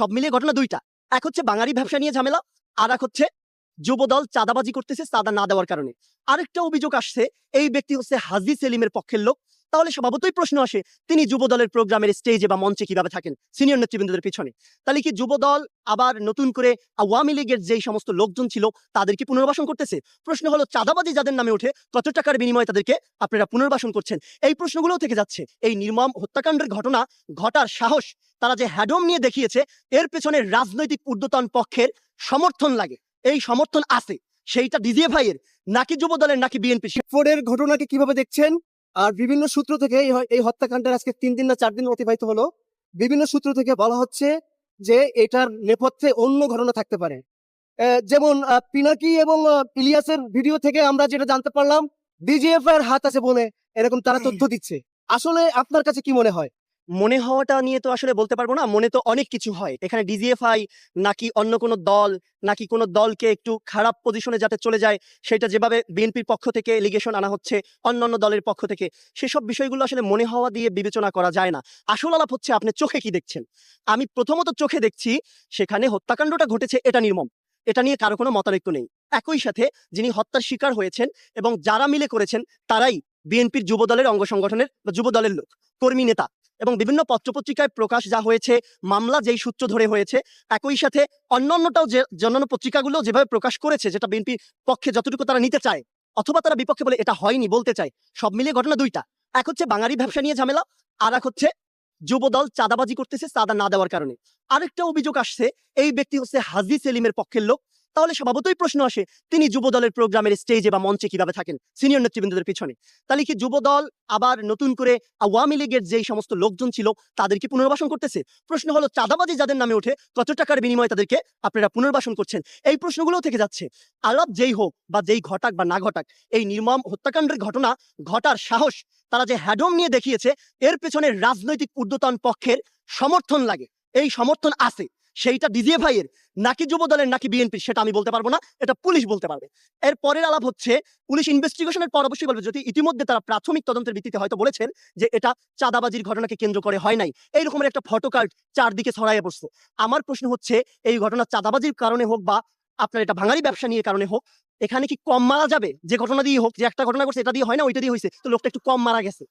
সব মিলিয়ে ঘটনা দুইটা। এক হচ্ছে বাঙালি ব্যবসা নিয়ে ঝামেলা, আর এক হচ্ছে যুবদল চাঁদাবাজি করতেছে চাঁদা না দেওয়ার কারণে। আরেকটা অভিযোগ আসছে, এই ব্যক্তি হচ্ছে হাজি সেলিমের পক্ষের লোক। তাহলে স্বভাবতই প্রশ্ন আসে, তিনি যুবদলের প্রোগ্রামের স্টেজে বা মঞ্চে কীভাবে থাকেন? সিনিয়র নেতৃবৃন্দদের পিছনে। তাহলে কি যুবদল আবার নতুন করে আওয়ামী লীগের যেই সমস্ত লোকজন ছিল, তাদেরকে পুনর্বাসন করতেছে? প্রশ্ন হলো, চাঁদাবাজি যাদের নামে ওঠে, কত টাকার বিনিময়ে তাদেরকে আপনারা পুনর্বাসন করছেন? এই প্রশ্নগুলোও থেকে যাচ্ছে। এই নির্মম হত্যাকাণ্ডের ঘটনা ঘটার সাহস তারা যে হ্যাডম নিয়ে দেখিয়েছে, এর পেছনে রাজনৈতিক ঊর্ধ্বতন পক্ষের সমর্থন লাগে। এই সমর্থন আছে। সেইটা ডিজিএফআই এর নাকি যুবদলের, নাকি বিএনপি? ফোরের ঘটনাকে কীভাবে দেখছেন? আর বিভিন্ন সূত্র থেকে এই হত্যাকাণ্ডের আজকে তিন দিন না চার দিন অতিবাহিত হলো। বিভিন্ন সূত্র থেকে বলা হচ্ছে যে এটার নেপথ্যে অন্য ঘটনা থাকতে পারে। আহ, যেমন পিনাকি এবং ইলিয়াসের ভিডিও থেকে আমরা যেটা জানতে পারলাম ডিজিএফ এর হাত আছে বলে এরকম তারা তথ্য দিচ্ছে। আসলে আপনার কাছে কি মনে হয়? মনে হওয়াটা নিয়ে তো আসলে বলতে পারব না, মনে তো অনেক কিছু হয়। এখানে ডিজিএফআই নাকি অন্য কোনো দল, নাকি কোনো দলকে একটু খারাপ পজিশনে যাতে চলে যায়, সেটা যেভাবে বিএনপির পক্ষ থেকে এলিগেশন আনা হচ্ছে, অন্যান্য দলের পক্ষ থেকে, সেসব বিষয়গুলো আসলে মনে হওয়া দিয়ে বিবেচনা করা যায় না। আসল আলাপ হচ্ছে আপনি চোখে কি দেখছেন? আমি প্রথমত চোখে দেখছি, সেখানে হত্যাকাণ্ডটা ঘটেছে, এটা নির্মম। এটা নিয়ে কারও কোনো মতানৈক্য নেই। একই সাথে যিনি হত্যার শিকার হয়েছেন এবং যারা মিলে করেছেন, তারাই বিএনপির যুব দলের অঙ্গ সংগঠনের বা যুব দলের লোক, কর্মী নেতা। এবং বিভিন্ন পত্রপত্রিকায় প্রকাশ যা হয়েছে, মামলা যেই সূত্র ধরে হয়েছে, একই সাথে অন্যান্যটাও যে অন্যান্য পত্রিকাগুলো যেভাবে প্রকাশ করেছে, যেটা বিএনপির পক্ষে যতটুকু তারা নিতে চায়, অথবা তারা বিপক্ষে বলে এটা হয়নি বলতে চায়, সব মিলিয়ে ঘটনা দুইটা। এক হচ্ছে বাঙালি ব্যবসা নিয়ে ঝামেলা, আর এক হচ্ছে যুবদল চাঁদাবাজি করতেছে চাঁদা না দেওয়ার কারণে। আরেকটা অভিযোগ আসছে, এই ব্যক্তি হচ্ছে হাজি সেলিমের পক্ষের লোক তাহলে স্বভাবতই প্রশ্ন আসে, তিনি যুবদলের প্রোগ্রামের স্টেজে বা মঞ্চে কীভাবে থাকেন? সিনিয়র নেতৃবৃন্দদের পিছনে। তাহলে কি যুবদল আবার নতুন করে আওয়ামী লীগের যেই সমস্ত লোকজন ছিল, তাদেরকে পুনর্বাসন করতেছে? প্রশ্ন হলো, চাঁদাবাজি যাদের নামে ওঠে, কত টাকার বিনিময়ে তাদেরকে আপনারা পুনর্বাসন করছেন? এই প্রশ্নগুলোও থেকে যাচ্ছে। আলাপ যেই হোক বা যেই ঘটাক বা না ঘটাক, এই নির্মম হত্যাকাণ্ডের ঘটনা ঘটার সাহস তারা যে হ্যাডম নিয়ে দেখিয়েছে, এর পেছনে রাজনৈতিক ঊর্ধ্বতন পক্ষের সমর্থন লাগে। এই সমর্থন আছে। সেইটা ডিজিএফআই এর নাকি যুব দলের, নাকি বিএনপি সেটা আমি বলতে পারব না, এটা পুলিশ বলতে পারবে। এর পরের আলাপ হচ্ছে, পুলিশ ইনভেস্টিগেশনের পর অবশ্যই বলবে, যদি ইতিমধ্যে তারা প্রাথমিক তদন্তের ভিত্তিতে হয়তো বলেছেন যে এটা চাঁদাবাজির ঘটনাকে কেন্দ্র করে হয় নাই। এই রকমের একটা ফটোকার্ড চারদিকে ছড়াইয়ে পড়ছে। আমার প্রশ্ন হচ্ছে, এই ঘটনা চাঁদাবাজির কারণে হোক বা আপনার এটা ভাঙারি ব্যবসা নিয়ে কারণে হোক, এখানে কি কম মারা যাবে? যে ঘটনা দিয়ে হোক, যে একটা ঘটনা ঘটছে এটা দিয়ে হয় না, ওইটা দিয়ে হয়েছে তো লোকটা একটু কম মারা গেছে।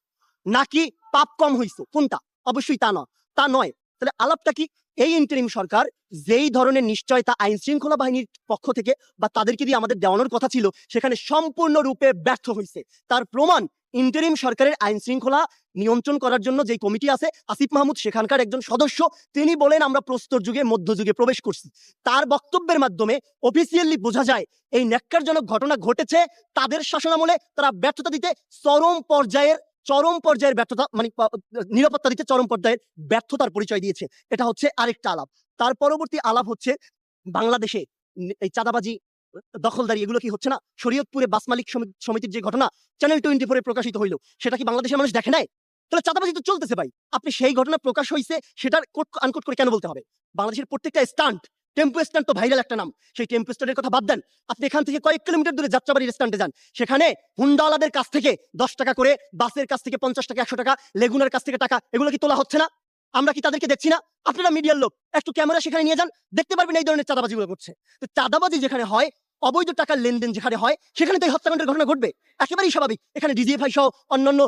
নাকি পাপ কম হয়েছে কোনটা? অবশ্যই তা নয়। তা নয় তাহলে আলাপটা কি? এই ইন্টারিম সরকার যেই ধরনের নিশ্চয়তা আইন শৃঙ্খলা বাহিনীর পক্ষ থেকে বা তাদেরকে দিয়ে আমাদের দেওয়ানোর কথা ছিল, সেখানে সম্পূর্ণরূপে ব্যর্থ হয়েছে তার প্রমাণ ইন্টারিম সরকারের আইন শৃঙ্খলা নিয়ন্ত্রণ করার জন্য যেই কমিটি আছে, আসিফ মাহমুদ, সেখানকার একজন সদস্য, তিনি বলেন, আমরা প্রস্তর যুগে, মধ্যযুগে প্রবেশ করছি। তার বক্তব্যের মাধ্যমে অফিসিয়ালি বোঝা যায়, এই ন্যাক্কারজনক ঘটনা ঘটেছে, তাদের শাসনামলে তারা ব্যর্থতা দিতে চরম পর্যায়ের চরম পর্যায়ের ব্যর্থতা মানে নিরাপত্তা দিতে চরম পর্যায়ের ব্যর্থতার পরিচয় দিয়েছে। এটা হচ্ছে আরেকটা আলাপ। তার পরবর্তী আলাপ হচ্ছে বাংলাদেশে এই চাঁদাবাজি, দখলদারি, এগুলো কি হচ্ছে না? শরীয়তপুরে বাস মালিক সমিতির যে ঘটনা চ্যানেল টোয়েন্টি ফোরে প্রকাশিত হইল। সেটা কি বাংলাদেশের মানুষ দেখে নাই? তাহলে চাঁদাবাজি তো চলতেছে ভাই। আপনি সেই ঘটনা প্রকাশ হয়েছে সেটার কোট আনকোট করে কেন বলতে হবে? বাংলাদেশের প্রত্যেকটা স্টান্ট টেম্পো স্ট্যান্ড তো ভাইরাল একটা নাম। সেই টেম্পো স্ট্যান্ডের কথা বাদ দেন। আপনি এখান থেকে কয়েক কিলোমিটার দূরে যাত্রাবাড়ির স্ট্যান্ডে যান। সেখানে হুন্ডাওয়ালাদের কাছ থেকে দশ টাকা করে, বাসের কাছ থেকে পঞ্চাশ টাকা, একশো টাকা লেগুনার কাছ থেকে টাকা, এগুলো কি তোলা হচ্ছে না? আমরা কি তাদেরকে দেখছি না? আপনারা মিডিয়ার লোক, একটু ক্যামেরা সেখানে নিয়ে যান, দেখতে পারবেন এই ধরনের চাঁদাবাজিগুলো করছে। তো চাঁদাবাজি যেখানে হয়, অবৈধ টাকার লেনদেন যেখানে হয়, সেখানে তো এই হত্যাকাণ্ডের ঘটনা ঘটবে। একেবারেই স্বাভাবিক। এখানে ডিজিএফআই সহ অন্যান্য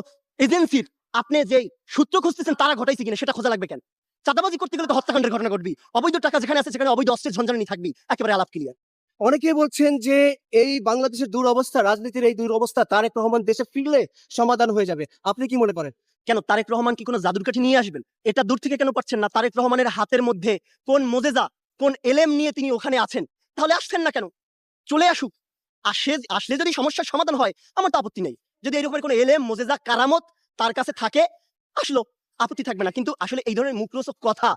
এজেন্সির, আপনি যে সূত্র খুঁজতেছেন, তারা ঘটাইছে কিনা, সেটা খোঁজা লাগবে কেন? চাঁদাবাজি করতে গেলে তো হত্যাকাণ্ডের ঘটনা ঘটবি। অবৈধ টাকা যেখানে আছে সেখানে অবৈধ অস্ত্রের ঝঞ্ঝানি থাকবি। একেবারে আলাপ ক্লিয়ার অনেকে বলছেন যে এই বাংলাদেশের দুরবস্থা রাজনীতির এই দুরবস্থা তারেক রহমান দেশে ফিরলে সমাধান হয়ে যাবে। আপনি কি মনে করেন? কেন তারেক রহমান কি কোনো জাদুর কাঠি নিয়ে আসবেন? এটা দূর থেকে কেন পাচ্ছেন না? তারেক রহমানের হাতের মধ্যে কোন মোজেজা কোন এলেম নিয়ে তিনি ওখানে আছেন? তাহলে আসছেন না কেন? চলে আসুক। আসে আসলে যদি সমস্যার সমাধান হয় আমার তো আপত্তি নেই। যদি এরকম কোনো এলেম মোজেজা কারামত তার কাছে থাকে আসলো। আপত্তি থাকবে না। কিন্তু আসলে এই ধরনের মুখরোচক কথা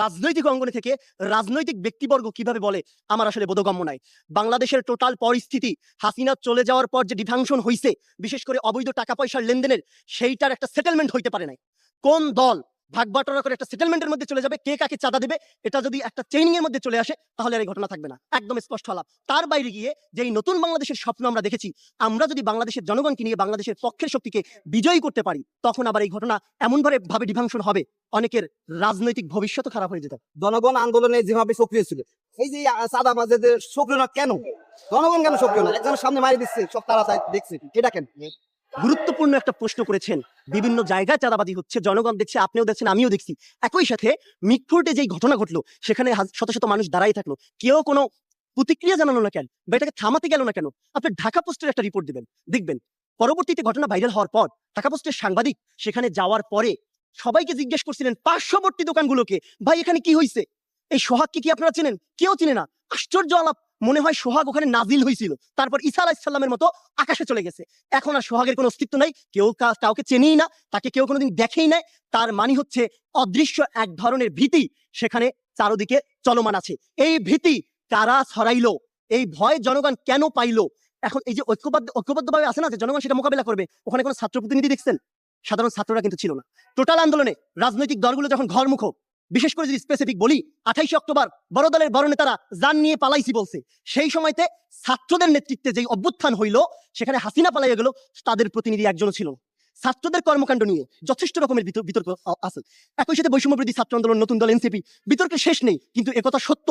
রাজনৈতিক অঙ্গনে থেকে রাজনৈতিক ব্যক্তিবর্গ কীভাবে বলে, আমার আসলে বোধগম্য নাই। বাংলাদেশের টোটাল পরিস্থিতি, হাসিনা চলে যাওয়ার পর যে ডিফাংশন হয়েছে বিশেষ করে অবৈধ টাকা পয়সার লেনদেনের, সেইটার একটা সেটেলমেন্ট হইতে পারে নাই। কোন দল ভাগ বাটোয়ারা করে একটা সেটেলমেন্টের মধ্যে চলে যাবে, কে কাকে চাঁদা দেবে, এটা যদি একটা ট্রেনিং এর মধ্যে চলে আসে, তাহলে আর এই ঘটনা থাকবে না। একদম স্পষ্ট হলাম। তার বাইরে গিয়ে যে এই নতুন বাংলাদেশের স্বপ্ন আমরা দেখেছি, আমরা যদি বাংলাদেশের জনগণকে নিয়ে বাংলাদেশের পক্ষের শক্তিকে বিজয়ী করতে পারি, তখন আবার এই ঘটনা এমনভাবে ভাবে ডিভাংশন হবে, অনেকের রাজনৈতিক ভবিষ্যৎ খারাপ হয়ে যেতে। জনগণ আন্দোলনে যেভাবে সক্রিয় ছিল, এই যে সাদা বাজেদের সক্রিয় না কেন? জনগণ কেন সক্রিয় না? একজনের সামনে মারি দিচ্ছে, সব তারা দেখছে, এটা কেন? গুরুত্বপূর্ণ একটা প্রশ্ন করেছেন। বিভিন্ন জায়গায় চাঁদাবাজি হচ্ছে, জনগণ দেখছে, আপনিও দেখছেন, আমিও দেখছি। একই সাথে মিটফোর্টে যেই ঘটনা ঘটলো, সেখানে শত শত মানুষ দাঁড়াই থাকল। কেউ কোনো প্রতিক্রিয়া জানালো না কেন? বা এটাকে থামাতে গেল না কেন? আপনি ঢাকা পোস্টের একটা রিপোর্ট দিবেন, দেখবেন। পরবর্তীতে ঘটনা ভাইরাল হওয়ার পর, ঢাকা পোস্টের সাংবাদিক সেখানে যাওয়ার পরে সবাইকে জিজ্ঞেস করছিলেন, পার্শ্ববর্তী দোকানগুলোকে, ভাই এখানে কি হয়েছে এই সোহাগকে কি আপনারা চেনেন? কেউ চিনে না। আশ্চর্য আলাপ। মনে হয় সোহাগ ওখানে নাজিল হয়েছিল। তারপর ঈসা আলাইসাল্লামের মতো আকাশে চলে গেছে। এখন আর সোহাগের কোনো অস্তিত্ব নাই, কেউ কাউকে চেনেই না, তাকে কেউ কোনোদিন দেখেই নাই। তার মানে হচ্ছে অদৃশ্য এক ধরনের ভীতি সেখানে চারোদিকে চলমান আছে। এই ভীতি কারা ছড়াইলো? এই ভয় জনগণ কেন পাইলো? এখন এই যে ঐক্যবদ্ধ ঐক্যবদ্ধভাবে আছে না যে জনগণ সেটা মোকাবেলা করবে, ওখানে কোনো ছাত্র প্রতিনিধি দেখছেন? সাধারণ ছাত্ররা কিন্তু ছিল না। টোটাল আন্দোলনে রাজনৈতিক দলগুলো যখন ঘরমুখ বিশেষ করে যদি স্পেসিফিক বলি, আঠাইশে অক্টোবর বড় দলের বড় নেতারা যান নিয়ে পালাইছি বলছে। সেই সময়তে ছাত্রদের নেতৃত্বে যেই অভ্যুত্থান হইল, সেখানে হাসিনা পালাইয়া গেল, তাদের প্রতিনিধি একজনও ছিল। ছাত্রদের কর্মকাণ্ড নিয়ে যথেষ্ট রকমের বিতর্ক আছে। একই সাথে বৈষম্য বিরোধী ছাত্র আন্দোলন, নতুন দল এনসিপি বিতর্কের শেষ নেই, কিন্তু একথা সত্য,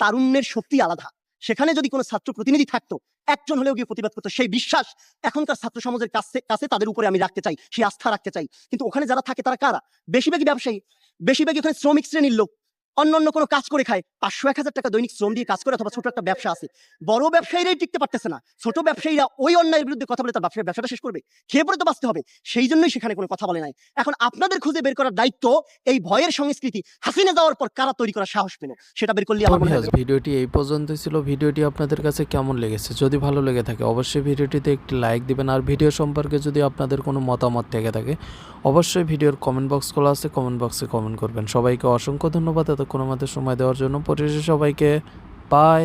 তারুণ্যের শক্তি আলাদা। সেখানে যদি কোনো ছাত্র প্রতিনিধি থাকতো, একজন হলেও গিয়ে প্রতিবাদ করতো, সেই বিশ্বাস এখনকার ছাত্র সমাজের কাছে কাছে তাদের উপরে আমি রাখতে চাই, সেই আস্থা রাখতে চাই। কিন্তু ওখানে যারা থাকে তারা কারা? বেশিরভাগই ব্যবসায়ী। বেশিরভাগই ওখানে শ্রমিক শ্রেণির লোক। অন্য অন্য কোনো কাজ করে খায় পাঁচশো এক হাজার টাকা দৈনিক শ্রম দিয়ে কাজ করে অথবা ছোট একটা ব্যবসা আছে। বড় ব্যবসায়ীরাই টিকতে পারতেছে না। ছোট ব্যবসায়ীরা ওই অন্যায়ের বিরুদ্ধে কথা বলে তার ব্যবসা ব্যবসাটা শেষ করবে। খেয়ে পরে তো বাঁচতে হবে। সেই জন্যই সেখানে কোনো কথা বলে নাই। এখন আপনাদের খুঁজে বের করার দায়িত্ব এই ভয়ের সংস্কৃতি হাসিনা যাওয়ার পর কারা তৈরি করার সাহস পেল? সেটা বের করলে আমার মনে হয় ভিডিওটি এই পর্যন্তই ছিল। ভিডিওটি আপনাদের কাছে কেমন লেগেছে? যদি ভালো লেগে থাকে অবশ্যই ভিডিওটিতে একটি লাইক দিবেন। আর ভিডিও সম্পর্কে যদি আপনাদের কোনো মতামত থেকে থাকে অবশ্যই ভিডিওর কমেন্ট বক্স খোলা আছে। কমেন্ট বক্সে কমেন্ট করবেন। সবাইকে অসংখ্য ধন্যবাদ। এতক্ষণ আমাদের সময় দেওয়ার জন্য পরিশেষে সবাইকে বাই